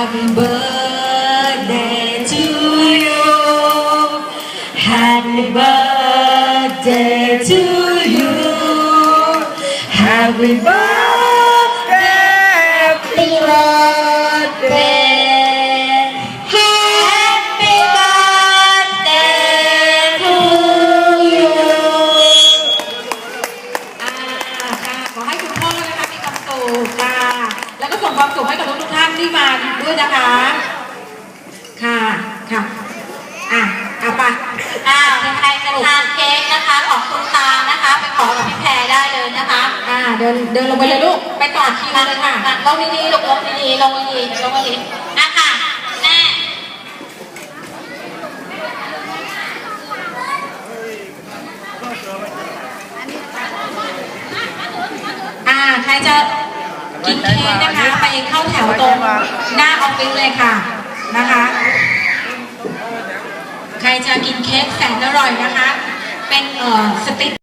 Happy birthday to you Happy birthday to you Happy birthday Happy birthday Happy birthday to you อ่าค่ะขอให้คุณพ่อนะคะมีความสุขค่ะ แล้วก็ส่งความสุขให้กับทุกๆท่านที่มา ด้วยนะคะ ค่ะ ค่ะ อะอะไปอ่าใครจะทานเค้กนะคะ ของคุณตานะคะ ไปขอกับพี่แพรได้เลยนะคะ อ่า เดิน เดินลงไปเลยลูก ไปต่อคิวเลยค่ะลงดีๆลงลงดีๆลงดีๆลงดีๆอะค่ะแม่อ่า ใครจะ กินเค้กนะคะไปเข้าแถวตรงหน้าออฟฟิศเลยค่ะนะคะ ใครจะกินเค้กแสนอร่อยนะคะ เป็นเอ่อสติ๊ก